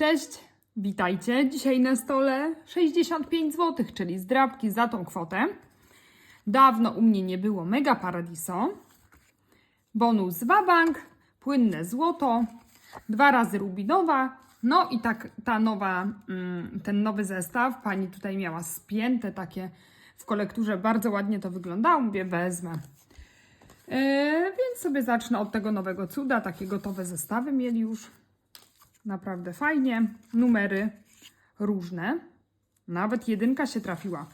Cześć, witajcie. Dzisiaj na stole 65 zł, czyli zdrabki za tą kwotę. Dawno u mnie nie było Mega Paradiso. Bonus Wabank, płynne złoto, dwa razy rubinowa. No i tak ta nowa, mm, ten nowy zestaw, pani tutaj miała spięte takie w kolekturze, bardzo ładnie to wyglądało, mówię wezmę. Yy, więc sobie zacznę od tego nowego cuda, takie gotowe zestawy mieli już. Naprawdę fajnie. Numery różne. Nawet jedynka się trafiła.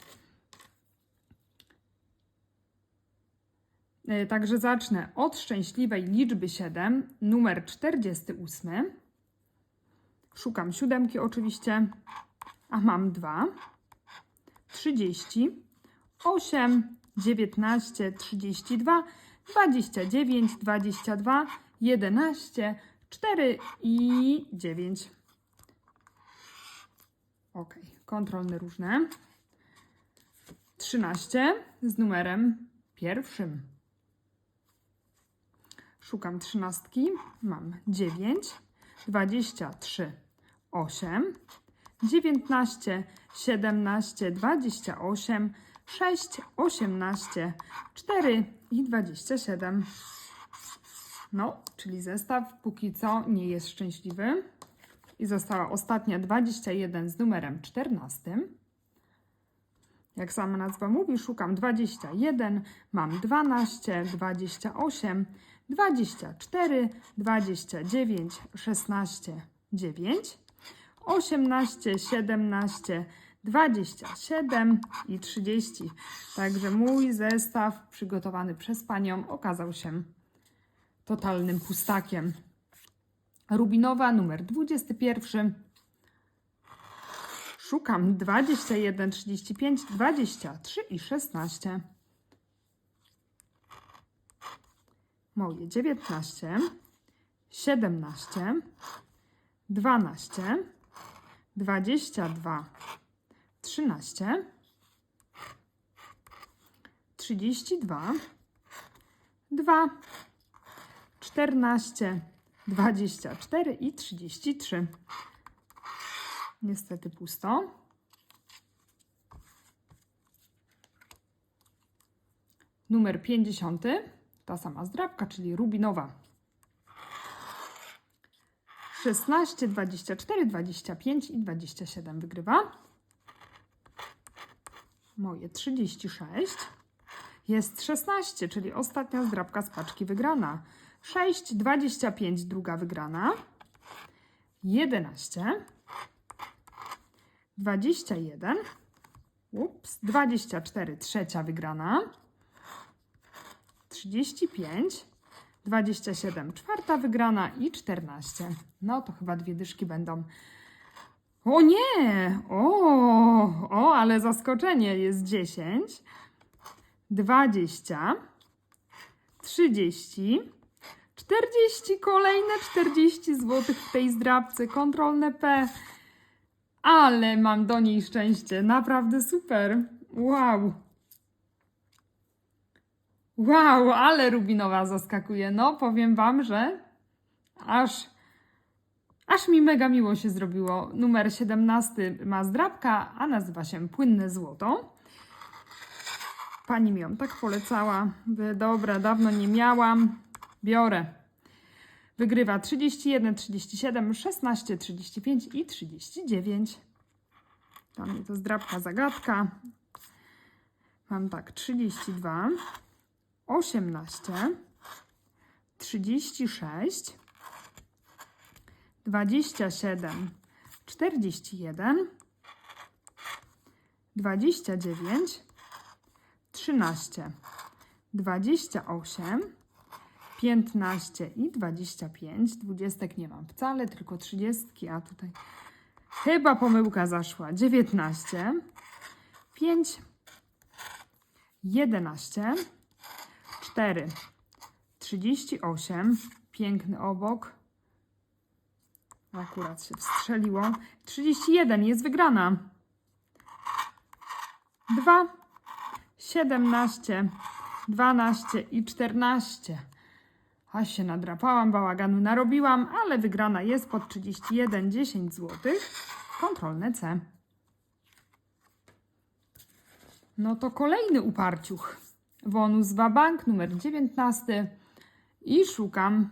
E, Także zacznę od szczęśliwej liczby 7, numer 48. Szukam siódemki oczywiście, a mam dwa. 30, 8, 19, 32, 29, 22, 11, 4 i 9. Ok, kontrolne różne. 13 z numerem pierwszym. Szukam trzynastki. Mam 9, 23, 8, 19, 17, 28, 6, 18, 4 i 27. No, czyli zestaw póki co nie jest szczęśliwy. I została ostatnia 21 z numerem 14. Jak sama nazwa mówi, szukam 21, mam 12, 28, 24, 29, 16, 9, 18, 17, 27 i 30. Także mój zestaw przygotowany przez panią okazał się totalnym pustakiem. Rubinowa numer 21. Szukam 21, 35, 23 i 16. Moje 19, 17, 12, 22, 13, 32, 2, 14, 24 i 33. Niestety pusto. Numer 50, ta sama zdrabka, czyli rubinowa. 16, 24, 25 i 27 wygrywa. Moje 36. Jest 16, czyli ostatnia zdrabka z paczki wygrana. 6, 25, druga wygrana. 11, 21, ups, 24, trzecia wygrana. 35, 27, czwarta wygrana i 14. No to chyba dwie dyszki będą. O nie! O, o, ale zaskoczenie jest 10, 20, 30, 40, kolejne 40 zł w tej zdrabce, kontrolne P. Ale mam do niej szczęście, naprawdę super. Wow. Wow, ale Rubinowa zaskakuje. No, powiem Wam, że aż, aż mi mega miło się zrobiło. Numer 17 ma zdrabka, a nazywa się Płynne Złoto. Pani mi ją tak polecała. Dobra, dawno nie miałam. Biorę. Wygrywa 31, 37, 16, 35 i 39. Tam mnie to zdrabka zagadka. Mam tak 32, 18, 36, 27, 41, 29, 13, 28, 15 i 25. Dwudziestek nie mam wcale, tylko trzydziestki, a tutaj chyba pomyłka zaszła. 19, 5, 11, 4, 38, piękny obok. Akurat się wstrzeliło. 31 jest wygrana. 2, 17, 12 i 14. Aż się nadrapałam, bałaganu narobiłam, ale wygrana jest po 31, 10 zł. Kontrolne C. No to kolejny uparciuch. Bonus Wabank numer 19 i szukam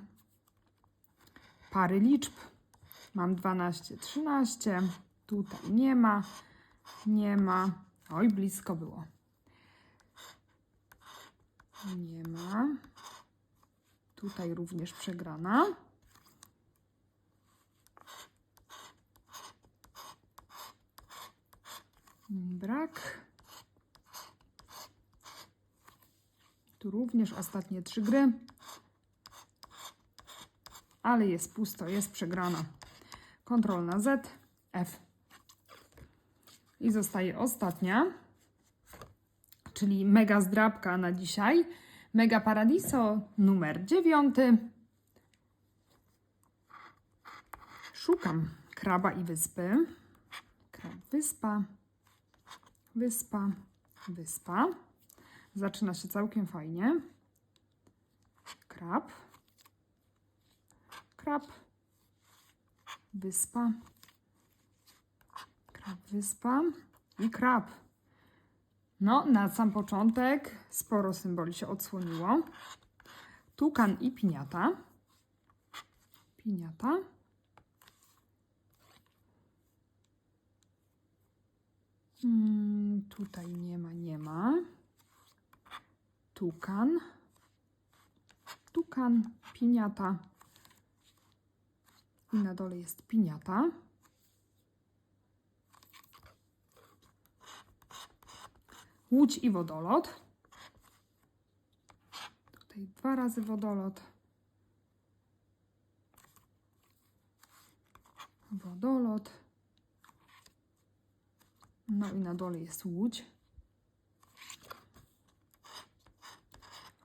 pary liczb. Mam 12, 13. Tutaj nie ma. Nie ma. Oj, blisko było. Nie ma. Tutaj również przegrana. Brak. Tu również ostatnie trzy gry. Ale jest pusto, jest przegrana. Kontrolna Z, F. I zostaje ostatnia, czyli mega zdrabka na dzisiaj. Mega Paradiso numer dziewiąty. Szukam kraba i wyspy. Krab, wyspa, wyspa, wyspa. Zaczyna się całkiem fajnie. Krab, krab, wyspa, krab, wyspa i krab. No, na sam początek sporo symboli się odsłoniło. Tukan i piniata. Piniata. Hmm, tutaj nie ma, nie ma. Tukan. Tukan, piniata. I na dole jest piniata. Łódź i wodolot. Tutaj dwa razy wodolot. Wodolot. No i na dole jest łódź.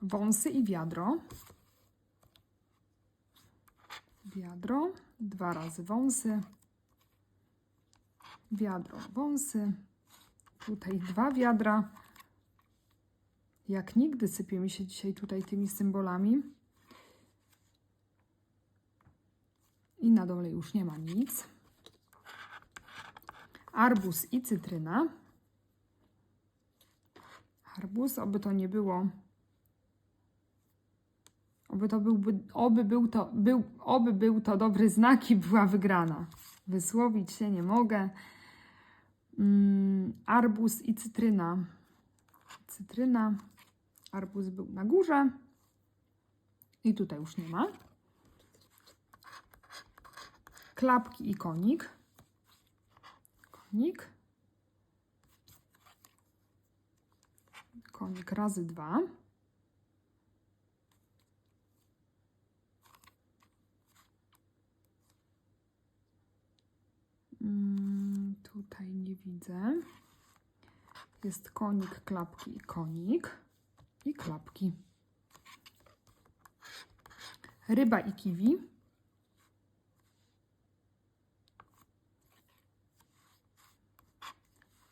Wąsy i wiadro. Wiadro, dwa razy wąsy. Wiadro, wąsy. Tutaj dwa wiadra. Jak nigdy sypie mi się dzisiaj tutaj tymi symbolami. I na dole już nie ma nic. Arbus i cytryna. Arbus, oby to nie było. Oby to byłby, oby był to, był, oby był to dobry znak i była wygrana. Wysłowić się nie mogę. Mm, arbuz i cytryna. Cytryna. Arbuz był na górze. I tutaj już nie ma. Klapki i konik. Konik. Konik razy dwa. Mm, tutaj nie widzę. Jest konik, klapki i konik. I klapki. Ryba i kiwi.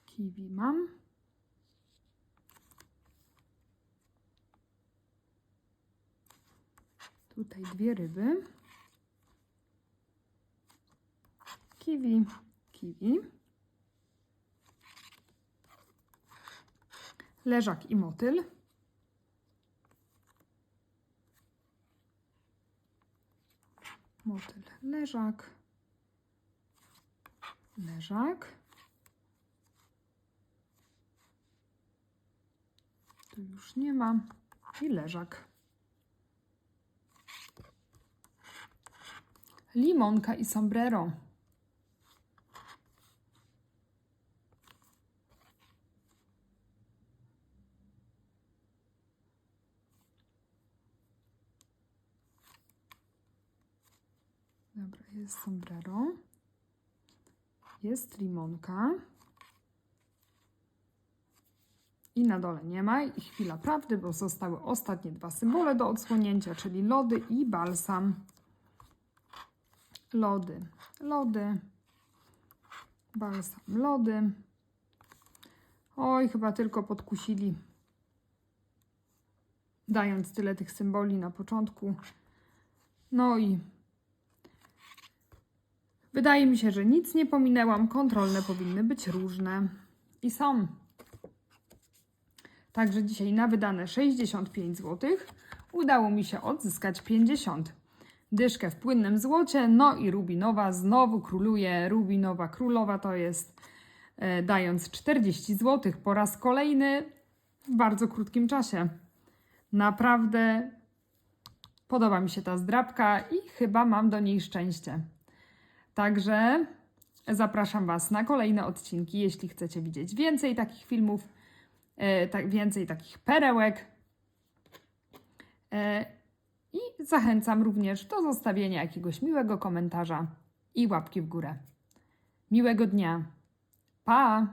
Kiwi mam. Tutaj dwie ryby. Kiwi, kiwi. Leżak i motyl. Motyl, leżak. Leżak. Tu już nie ma. I leżak. Limonka i sombrero. Jest sombrero. Jest limonka. I na dole nie ma. I chwila prawdy, bo zostały ostatnie dwa symbole do odsłonięcia, czyli lody i balsam. Lody, lody, balsam, lody. Oj, chyba tylko podkusili, dając tyle tych symboli na początku. No i wydaje mi się, że nic nie pominęłam. Kontrolne powinny być różne. I są. Także dzisiaj na wydane 65 zł udało mi się odzyskać 50. Dyszkę w płynnym złocie, no i rubinowa znowu króluje. Rubinowa królowa to jest e, dając 40 zł po raz kolejny w bardzo krótkim czasie. Naprawdę podoba mi się ta zdrabka i chyba mam do niej szczęście. Także zapraszam Was na kolejne odcinki, jeśli chcecie widzieć więcej takich filmów, e, tak, więcej takich perełek. E, I zachęcam również do zostawienia jakiegoś miłego komentarza i łapki w górę. Miłego dnia. Pa!